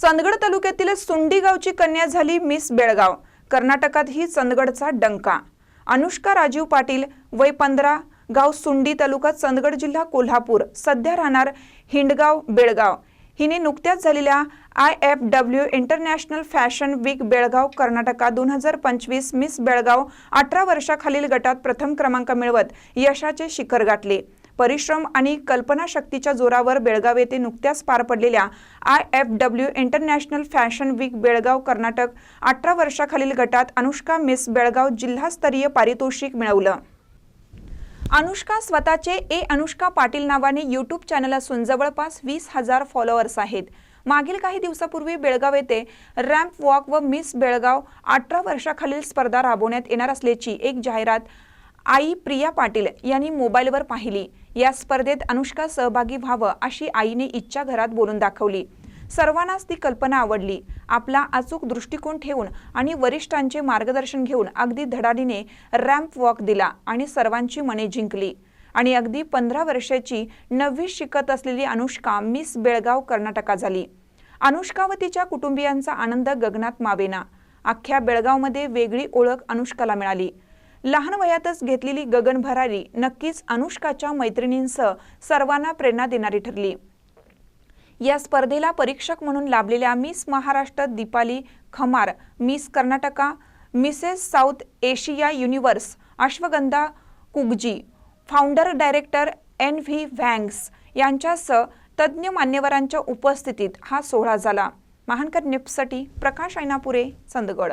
चंदगड तालुक्यातील सुंडी गावची कन्या झाली मिस बेळगाव. कर्नाटकात ही चंदगडचा डंका. अनुष्का राजीव पाटील वय पंधरा गाव सुंडी तालुका चंदगड जिल्हा कोल्हापूर. सध्या राहणार हिंडगाव बेळगाव. हिने नुकत्याच झालेल्या I F W international fashion week Belgaum Karnataka दोन हजार पंचवीस मिस बेळगाव अठरा वर्षाखालील गटात प्रथम क्रमांक मिळवत यशाचे शिखर गाठले. परिश्रम आणि कल्पनाशक्तीच्या जोरावर बेळगाव येथे नुकत्याच पार पडलेल्या I F W international fashion week Belgaum Karnataka अठरा वर्षाखालील गटात अनुष्का मिस बेळगाव जिल्हास्तरीय पारितोषिक मिळवलं. अनुष्का स्वतःचे ए. अनुष्का पाटील नावाने यूट्यूब चॅनल असून जवळपास वीस हजार फॉलोअर्स आहेत. मागील काही दिवसापूर्वी बेळगाव येथे रॅम्प वॉक व मिस बेळगाव अठरा वर्षाखालील स्पर्धा राबवण्यात येणार असल्याची एक जाहिरात आई प्रिया पाटील यांनी मोबाईलवर पाहिली. या स्पर्धेत अनुष्का सहभागी व्हावं अशी आईने इच्छा घरात बोलून दाखवली. सर्वांनाच ती कल्पना आवडली. आपला अचूक दृष्टिकोन ठेवून आणि वरिष्ठांचे मार्गदर्शन घेऊन अगदी धडाडीने रॅम्प वॉक दिला आणि सर्वांची मने जिंकली. आणि अगदी पंधरा वर्षाची नववी शिकत असलेली अनुष्का मिस बेळगाव कर्नाटका झाली. अनुष्का व तिच्या कुटुंबियांचा आनंद गगनात मावेना. अख्ख्या बेळगावमध्ये वेगळी ओळख अनुष्काला मिळाली. लहान वयातच घेतलेली गगन भरारी नक्कीच अनुष्काच्या मैत्रिणींसह सर्वांना प्रेरणा देणारी ठरली. या स्पर्धेला परीक्षक म्हणून लाभलेल्या miss Maharashtra Deepali Khamar miss Karnataka Mrs South Asia universe Ashwagandha Kugaji founder director N V व्हँग्स यांच्यासह तज्ज्ञ मान्यवरांच्या उपस्थितीत हा सोहळा झाला. महानकर निप्ससाठी प्रकाश ऐनापुरे चंदगड.